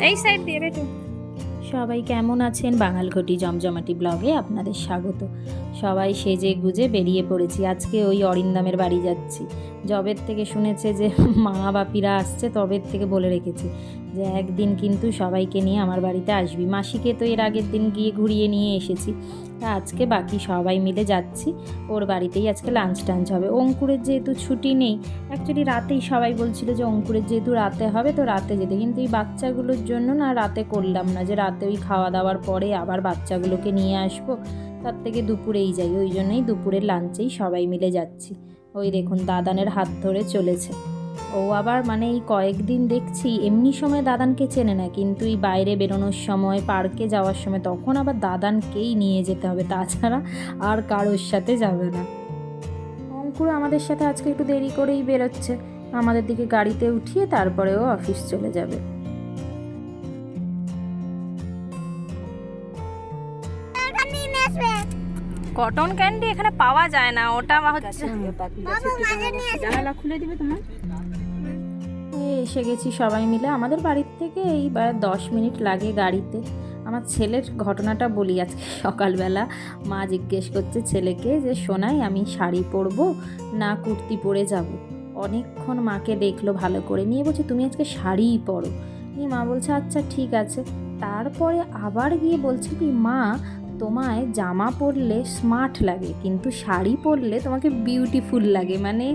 এই সাইড দিয়ে সবাই কেমন আছেন? বাঙালঘটি জমজমাটি ব্লগে আপনাদের স্বাগত। সবাই সেজে গুজে বেরিয়ে পড়েছি। আজকে ওই অরিন্দামের বাড়ি যাচ্ছি। জবের থেকে শুনেছে যে মা বাপিরা আসছে, তবের থেকে বলে রেখেছি যে একদিন কিন্তু সবাইকে নিয়ে আমার বাড়িতে আসবি। মাসিকে তো এর আগের দিন গিয়ে ঘুরিয়ে নিয়ে এসেছি। তা আজকে বাকি সবাই মিলে যাচ্ছি। ওর বাড়িতেই আজকে লাঞ্চ টাঞ্চ হবে। অঙ্কুরের যেহেতু ছুটি নেই অ্যাকচুয়ালি রাতেই সবাই বলছিল যে অঙ্কুরের যেহেতু রাতে হবে, তো রাতে যেতে। কিন্তু এই বাচ্চাগুলোর জন্য না রাতে করলাম না যে রাতে ওই খাওয়া দাওয়ার পরে আবার বাচ্চাগুলোকে নিয়ে আসব। তার থেকে দুপুরেই যাই, ওই জন্যই দুপুরের লাঞ্চেই সবাই মিলে যাচ্ছি। ওই দেখুন, দাদানের হাত ধরে চলেছে। ও আবার মানে এই কয়েকদিন দেখছি, এমনি সময় দাদানকে চেনে না, কিন্তু এই বাইরে বেরোনোর সময়, পার্কে যাওয়ার সময় তখন আবার দাদানকেই নিয়ে যেতে হবে, তাছাড়া আর কারোর সাথে যাবে না। অঙ্কুর আমাদের সাথে আজকে একটু দেরি করেই বেরোচ্ছে। আমাদের দিকে গাড়িতে উঠিয়ে তারপরেও অফিস চলে যাবে। কটন ক্যান্ডি এখানে পাওয়া যায় না ওটা হচ্ছে জানালা খুলে দিবে তোমার? এসে গেছি সবাই মিলে। আমাদের বাড়ির থেকে এইবার দশ মিনিট লাগে গাড়িতে। আমার ছেলের ঘটনাটা বলি আজকে সকালবেলা। মা জিজ্ঞেস করছে ছেলেকে যে শোনাই আমি শাড়ি পরবো না কুর্তি পরে যাব? অনেকক্ষণ মাকে দেখল ভালো করে। নিয়ে বলছে তুমি আজকে শাড়িই পরো। নিয়ে মা বলছে আচ্ছা ঠিক আছে। তারপরে আবার গিয়ে বলছে কি মা তোমায় জামা পরলে স্মার্ট লাগে, কিন্তু শাড়ি পরলে তোমাকে বিউটিফুল লাগে। মানে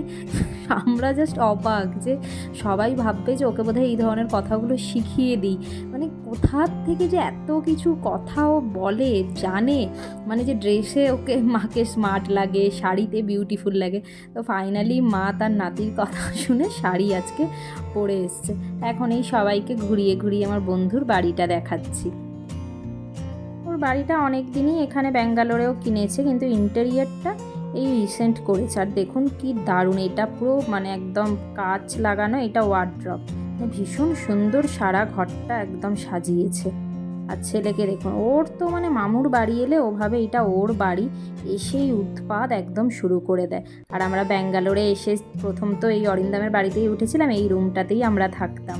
আমরা জাস্ট অবাক যে সবাই ভাববে যে ওকে বোধহয় এই ধরনের কথাগুলো শিখিয়ে দিই। মানে কোথার থেকে যে এত কিছু কথাও বলে, জানে? মানে যে ড্রেসে ওকে মাকে স্মার্ট লাগে, শাড়িতে বিউটিফুল লাগে। তো ফাইনালি মা তার নাতির কথা শুনে শাড়ি আজকে পরে এসছে। এখন এই সবাইকে ঘুরিয়ে ঘুরিয়ে আমার বন্ধুর বাড়িটা দেখাচ্ছি। বাড়িটা অনেক দিনই এখানে ব্যাঙ্গালোরেও কিনেছে, কিন্তু ইন্টেরিয়ারটা এই রিসেন্ট করেছে। আর দেখুন কি দারুণ, এটা পুরো মানে একদম কাচ লাগানো, এটা ওয়ার্ড্রপ ভীষণ সুন্দর সারা ঘরটা একদম সাজিয়েছে। আর ছেলেকে দেখুন, ওর তো মানে মামুর বাড়ি এলে ওভাবে এটা ওর বাড়ি, এসেই উৎপাদ একদম শুরু করে দেয়। আর আমরা ব্যাঙ্গালোরে এসে প্রথম তো এই অরিন্দামের বাড়িতেই উঠেছিলাম, এই রুমটাতেই আমরা থাকতাম।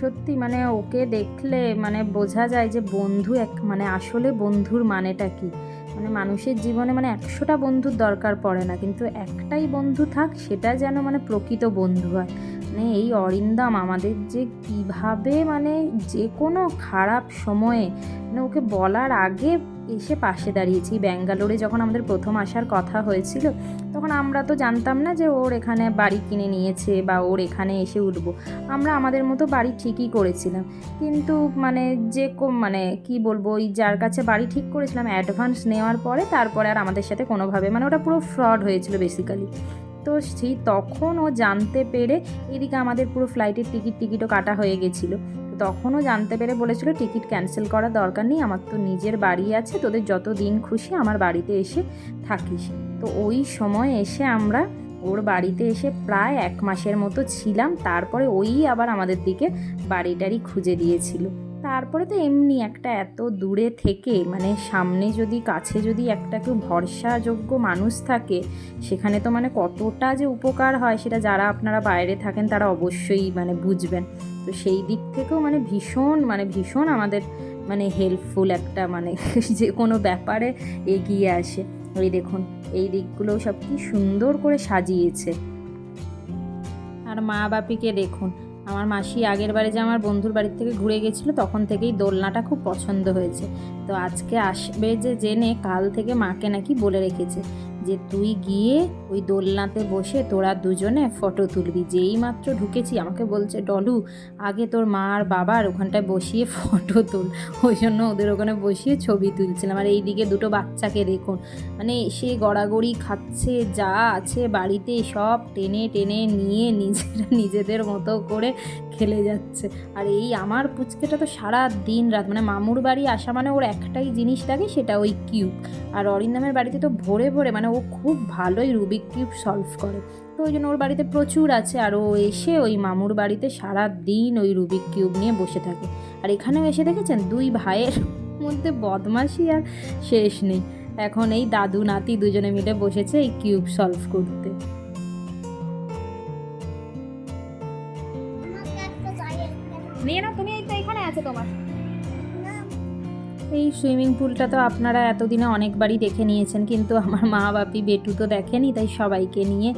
সত্যি মানে ওকে দেখলে মানে বোঝা যায় যে বন্ধু এক মানে আসলে বন্ধুর মানেটা কি? মানে মানুষের জীবনে মানে একশোটা বন্ধুর দরকার পড়ে না, কিন্তু একটাই বন্ধু থাক সেটা যেন মানে প্রকৃত বন্ধু হয়। মানে এই অরিন্দম আমাদের যে কীভাবে মানে যে কোনো খারাপ সময়ে মানে ওকে বলার আগে এসে পাশে দাঁড়িয়েছি। ব্যাঙ্গালোরে যখন আমাদের প্রথম আসার কথা হয়েছিল, তখন আমরা তো জানতাম না যে ওর এখানে বাড়ি কিনে নিয়েছে বা ওর এখানে এসে উঠব। আমরা আমাদের মতো বাড়ি ঠিকই করেছিলাম। কিন্তু মানে যে মানে কি বলব, ওই যার কাছে বাড়ি ঠিক করেছিলাম, অ্যাডভান্স নেওয়ার পরে তারপরে আর আমাদের সাথে কোনোভাবে মানে ওটা পুরো ফ্রড হয়েছিল বেসিক্যালি তো সেই তখন ও জানতে পেরে এদিকে আমাদের পুরো ফ্লাইটের টিকিট টিকিটও কাটা হয়ে গেছিল। তখনও জানতে পেরে বলেছিল, টিকিট ক্যান্সেল করার দরকার নেই, আমার তো নিজের বাড়ি আছে, তোদের যত দিন খুশি আমার বাড়িতে এসে থাকিস। তো ওই সময় এসে আমরা ওর বাড়িতে এসে প্রায় এক মাসের মতো ছিলাম, তারপরে ওই আবার আমাদের দিকে বাড়ি টাড়ি খুঁজে দিয়েছিল। তারপরে তো এমনি একটা এত দূরে থেকে মানে সামনে যদি, কাছে যদি একটা কেউ ভরসাযোগ্য মানুষ থাকে, সেখানে তো মানে কতটা যে উপকার হয় সেটা যারা আপনারা বাইরে থাকেন তারা অবশ্যই মানে বুঝবেন। তো সেই দিক থেকেও মানে ভীষণ মানে ভীষণ আমাদের মানে হেল্পফুল একটা মানে যে কোনো ব্যাপারে এগিয়ে আসে। ওই দেখুন, এই দিকগুলো সব কি সুন্দর করে সাজিয়েছে। আর মা বাপিকে দেখুন আমার মাসি আগের বারে যে আমার বন্ধুর বাড়ির থেকে ঘুরে গেছিল, তখন থেকেই দোলনাটা খুব পছন্দ হয়েছে। তো আজকে আসবে যে জেনে কাল থেকে মাকে নাকি বলে রেখেছে। যে তুই গিয়ে ওই দোলনাতে বসে তোরা দুজনে ফটো তুলবি। যেই মাত্র ঢুকেছি, আমাকে বলছে, ডলু, আগে তোর মা আর বাবার ওখানটায় বসিয়ে ফটো তুল। ওই জন্য ওদের ওখানে বসিয়ে ছবি তুলছিলাম। আর এইদিকে দুটো বাচ্চাকে দেখুন। মানে সে গড়াগড়ি খাচ্ছে, যা আছে বাড়িতে সব টেনে টেনে নিয়ে নিজেরা নিজেদের মতো করে খেলে যাচ্ছে। আর এই আমার পুচকেটা তো সারা দিন রাত মানে মামুর বাড়ি আসা মানে ওর একটাই জিনিস লাগে সেটা ওই কিউব। আর অরিন্দমের বাড়িতে তো ভোরে ভোরে মানে ও খুব ভালোই রুবিক কিউব সলভ করে। তো ওই জন্য ওর বাড়িতে প্রচুর আছে আর ও এসে ওই মামুর বাড়িতে সারা দিন ওই রুবিক কিউব নিয়ে বসে থাকে। আর এখানেও এসে দেখেছেন? দুই ভাইয়ের মধ্যে বদমাশি আর শেষ নেই। এখন এই দাদু, নাতি দুজনে মিলে বসেছে এই কিউব সলভ করতে। নিয়ে নাও তুমি এই তো এখানে আছে তোমার। এই সুইমিং পুলটা তো আপনারা এতদিনে অনেকবারই দেখে নিয়েছেন কিন্তু আমার মা বাপি বেটু তো দেখেনি তাই সবাইকে নিয়ে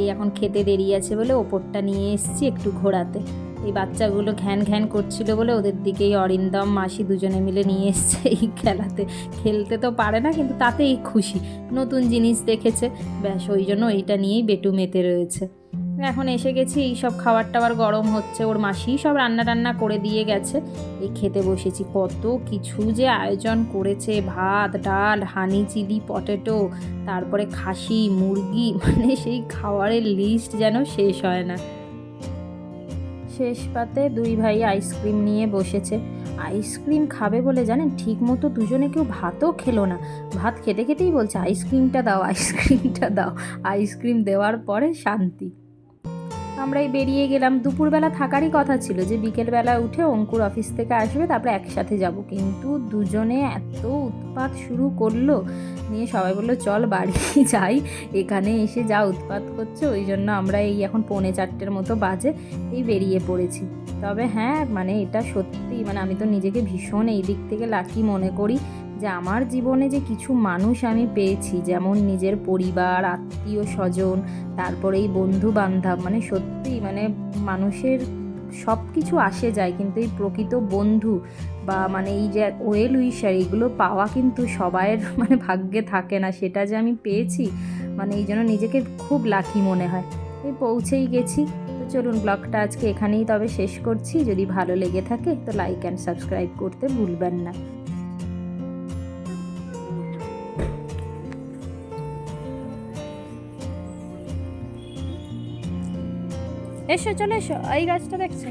এই এখন খেতে দেরি আছে বলে ওপরটা নিয়ে এসছি একটু ঘোরাতে। এই বাচ্চাগুলো ঘ্যান ঘ্যান করছিল বলে ওদের দিকেই অরিন্দম মাসি দুজনে মিলে নিয়ে এসছে এই খেলাতে। খেলতে তো পারে না কিন্তু তাতেই খুশি। নতুন জিনিস দেখেছে। ব্যাস ওই জন্য এইটা নিয়েই বেটু মেতে রয়েছে। এখন এসে গেছি, এই সব খাবার টাবার গরম হচ্ছে, ওর মাসি সব রান্না টান্না করে দিয়ে গেছে। এই খেতে বসেছি, কত কিছু যে আয়োজন করেছে, ভাত, ডাল, হানি চিলি, পটেটো, তারপরে খাসি, মুরগি মানে সেই খাবারের লিস্ট যেন শেষ হয় না। শেষ পাতে দুই ভাই আইসক্রিম নিয়ে বসেছে। আইসক্রিম খাবে বলে জানেন ঠিক মতো দুজনে কেউ ভাতও খেলো না। ভাত খেতে খেতেই বলছে আইসক্রিমটা দাও আইসক্রিমটা দাও। আইসক্রিম দেওয়ার পরে শান্তি। আমরাই বেরিয়ে গেলাম। দুপুরবেলা থাকারই কথা ছিল যে, বিকেলবেলা উঠে অঙ্কুর অফিস থেকে আসবে, তারপরে একসাথে যাব। কিন্তু দুজনে এত উৎপাত শুরু করল, নিয়ে সবাই বলল, চল বাড়ি যাই, এখানে এসে যা উৎপাত করছে। ওই জন্য আমরা এই এখন পৌনে চারটের মতো বাজে এই বেরিয়ে পড়েছি। তবে হ্যাঁ মানে এটা সত্যি মানে আমি তো নিজেকে ভীষণ এই দিক থেকে লাকি মনে করি যে আমার জীবনে যে কিছু মানুষ আমি পেয়েছি, যেমন নিজের পরিবার, আত্মীয় স্বজন, তারপরে এই বন্ধু বান্ধব মানে সত্যি মানে মানুষের সব কিছু আসে যায়, কিন্তু এই প্রকৃত বন্ধু বা মানে এই যে ওয়েল উইশার এগুলো পাওয়া কিন্তু সবাইয়ের মানে ভাগ্যে থাকে না, সেটা যে আমি পেয়েছি মানে এই জন্য নিজেকে খুব লাকি মনে হয়। এই পৌঁছেই গেছি। তো চলুন ব্লগটা আজকে এখানেই তবে শেষ করছি। যদি ভালো লেগে থাকে তো লাইক অ্যান্ড সাবস্ক্রাইব করতে ভুলবেন না। এসো চলে এসো এই গাছটা দেখছ।